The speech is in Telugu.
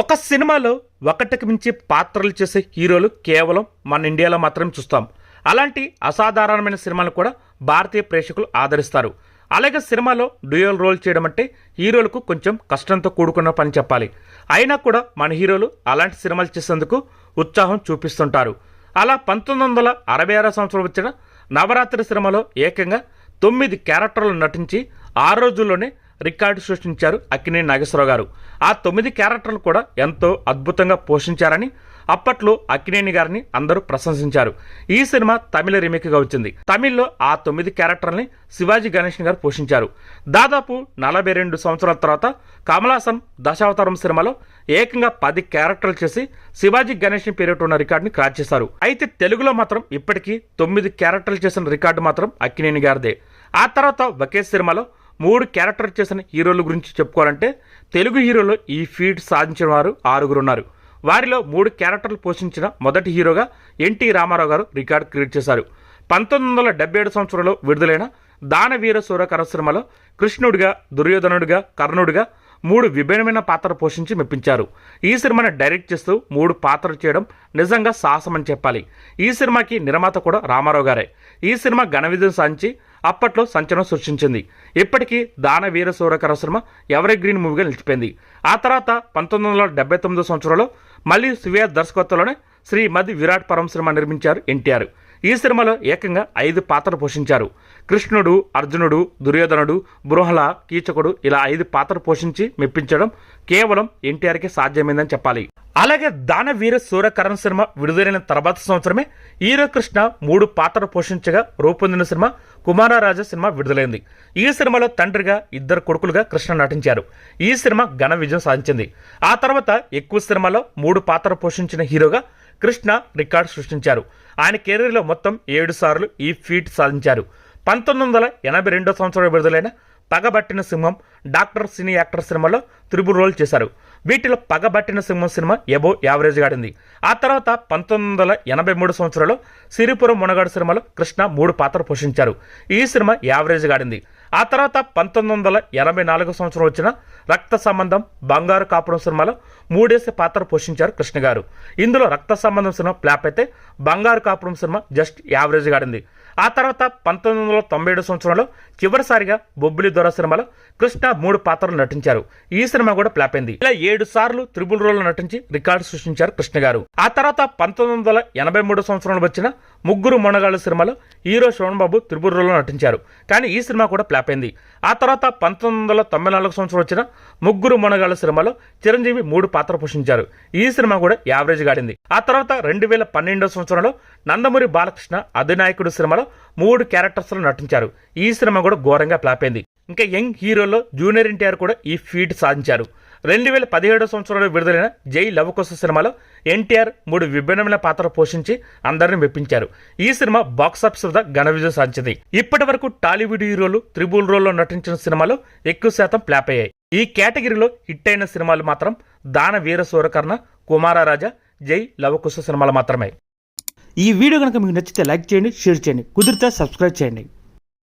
ఒక సినిమాలో ఒకటికి మించి పాత్రలు చేసే హీరోలు కేవలం మన ఇండియాలో మాత్రమే చూస్తాం. అలాంటి అసాధారణమైన సినిమాలు కూడా భారతీయ ప్రేక్షకులు ఆదరిస్తారు. అలాగే సినిమాలో డ్యూయల్ రోల్ చేయడం అంటే హీరోలకు కొంచెం కష్టంతో కూడుకున్న పని చెప్పాలి. అయినా కూడా మన హీరోలు అలాంటి సినిమాలు చేసేందుకు ఉత్సాహం చూపిస్తుంటారు. అలా పంతొమ్మిది వందల అరవై ఆరో సంవత్సరం వచ్చిన నవరాత్రి సినిమాలో ఏకంగా తొమ్మిది క్యారెక్టర్లు నటించి ఆ రోజుల్లోనే రికార్డు సృష్టించారు అక్కినేని నాగేశ్వరరావు గారు. ఆ తొమ్మిది క్యారెక్టర్లు కూడా ఎంతో అద్భుతంగా పోషించారని అప్పట్లో అక్కినేని గారిని అందరూ ప్రశంసించారు. ఈ సినిమా తమిళ రీమేక్గా వచ్చింది. తమిళ్ళో ఆ తొమ్మిది క్యారెక్టర్ని శివాజీ గణేష్ గారు పోషించారు. దాదాపు నలభై రెండు సంవత్సరాల తర్వాత కమలాసన్ దశావతారం సినిమాలో ఏకంగా పది క్యారెక్టర్లు చేసి శివాజీ గణేష్ పేరిట ఉన్న రికార్డుని క్రాచ్ చేశారు. అయితే తెలుగులో మాత్రం ఇప్పటికీ తొమ్మిది క్యారెక్టర్లు చేసిన రికార్డు మాత్రం అక్కినేని గారిదే. ఆ తర్వాత ఒకే సినిమాలో మూడు క్యారెక్టర్ చేసిన హీరోల గురించి చెప్పుకోవాలంటే తెలుగు హీరోలో ఈ ఫీట్ సాధించిన వారు ఆరుగురు ఉన్నారు. వారిలో మూడు క్యారెక్టర్లు పోషించిన మొదటి హీరోగా ఎన్టీ రామారావు గారు రికార్డు క్రియేట్ చేశారు. పంతొమ్మిది వందల డెబ్బై ఏడు సంవత్సరంలో విడుదలైన దానవీర సూరకర సినిమాలో కృష్ణుడిగా దుర్యోధనుడిగా కర్ణుడిగా మూడు విభిన్నమైన పాత్రలు పోషించి మెప్పించారు. ఈ సినిమాని డైరెక్ట్ చేస్తూ మూడు పాత్రలు చేయడం నిజంగా సాహసం అని చెప్పాలి. ఈ సినిమాకి నిర్మాత కూడా రామారావు గారే. ఈ సినిమా ఘన విజయం సాధించి అప్పట్లో సంచలనం సృష్టించింది. ఇప్పటికీ దాన వీర సూరకర సినిమా ఎవరి గ్రీన్ మూవీగా నిలిచిపోయింది. ఆ తర్వాత పంతొమ్మిది వందల డెబ్బై తొమ్మిదో సంవత్సరంలో మళ్ళీ సువ్య దర్శకత్వంలోనే శ్రీ మది విరాట్ పరం సినిమా నిర్మించారు ఎన్టీఆర్. ఈ సినిమాలో ఏకంగా ఐదు పాత్రలు పోషించారు. కృష్ణుడు అర్జునుడు దుర్యోధనుడు బృహల కీచకుడు ఇలా ఐదు పాత్రలు పోషించి మెప్పించడం కేవలం ఎన్టీఆర్కి సాధ్యమైందని చెప్పాలి. అలాగే దానవీర సూర్యకరణ్ సినిమా విడుదలైన తర్వాత సంవత్సరమే హీరో కృష్ణ మూడు పాత్రలు పోషించగా రూపొందిన సినిమా కుమారరాజా సినిమా విడుదలైంది. ఈ సినిమాలో తండ్రిగా ఇద్దరు కొడుకులుగా కృష్ణ నటించారు. ఈ సినిమా ఘన విజయం సాధించింది. ఆ తర్వాత ఎక్కువ సినిమాలో మూడు పాత్రలు పోషించిన హీరోగా కృష్ణ రికార్డు సృష్టించారు. ఆయన కెరీర్లో మొత్తం ఏడు సార్లు ఈ ఫీట్ సాధించారు. పంతొమ్మిది వందల ఎనభై రెండో సంవత్సరంలో విడుదలైన Pagabattina Simham doctor cine actor సినిమాలో త్రిబుల్ రోల్ చేశారు. వీటిలో పగబట్టిన సింహం సినిమా ఎబో యావరేజ్ ఆడింది ఆ తర్వాత పంతొమ్మిది వందల ఎనభై మూడు సంవత్సరంలో సిరిపురం మునగాడు సినిమాలో కృష్ణ మూడు పాత్ర పోషించారు. ఈ సినిమా యావరేజ్ ఆడింది ఆ తర్వాత పంతొమ్మిది వందల ఎనభై నాలుగో సంవత్సరం వచ్చిన రక్త సంబంధం బంగారు కాపురం సినిమాలో మూడేసి పాత్ర పోషించారు కృష్ణ గారు. ఇందులో రక్త సంబంధం సినిమా ఫ్లాప్ అయితే బంగారు కాపురం సినిమా జస్ట్ యావరేజ్గా ఆడింది ఆ తర్వాత పంతొమ్మిది వందల తొంభై ఏడు సంవత్సరంలో చివరిసారిగా బొబ్బిలి దొర సినిమాలో కృష్ణ మూడు పాత్రలు నటించారు. ఈ సినిమా కూడా ఫ్లాప్ అయింది. ఇలా ఏడు సార్లు త్రిబుల్ రోల్ నటించి రికార్డు సృష్టించారు కృష్ణ గారు. ఆ తర్వాత పంతొమ్మిది వందల ఎనభై మూడు సంవత్సరంలో వచ్చిన ముగ్గురు మొనగాళ్ళ సినిమాలో హీరో శోభన్ బాబు నటించారు. కానీ ఈ సినిమా కూడా ఫ్లాప్ అయింది. ఆ తర్వాత పంతొమ్మిది వందల తొంభై నాలుగు సంవత్సరం వచ్చిన ముగ్గురు మొనగాళ్ళ సినిమాలో చిరంజీవి మూడు పాత్ర పోషించారు. ఈ సినిమా కూడా యావరేజ్ గాడింది ఆ తర్వాత రెండు వేల పన్నెండో సంవత్సరంలో నందమూరి బాలకృష్ణ అధినాయకుడు సినిమాలో మూడు క్యారెక్టర్స్లో నటించారు. ఈ సినిమా కూడా ఘోరంగా ఫ్లాప్ అయింది. ఇంకా యంగ్ హీరోలో జూనియర్ ఎన్టీఆర్ కూడా ఈ ఫీట్ సాధించారు. రెండు వేల పదిహేడో సంవత్సరంలో విడుదలైన జై లవకుశ సినిమాలో ఎన్టీఆర్ మూడు విభిన్నమైన పాత్ర పోషించి అందరిని మెప్పించారు. ఈ సినిమా బాక్సాఫీస్ వద్ద ఘన విజయం సాధించింది. ఇప్పటి వరకు టాలీవుడ్ హీరోలు త్రిబుల్ రోల్లో నటించిన సినిమాలు ఎక్కువ శాతం ప్లాప్ అయ్యాయి. ఈ కేటగిరీలో హిట్ అయిన సినిమాలు మాత్రం దాన వీర సూరకర్ణ కుమారరాజా జై లవకుశ సినిమాలు మాత్రమే. ఈ వీడియో కనుక మీకు నచ్చితే లైక్ చేయండి షేర్ చేయండి. కుదిరితే సబ్స్క్రైబ్ చేయండి.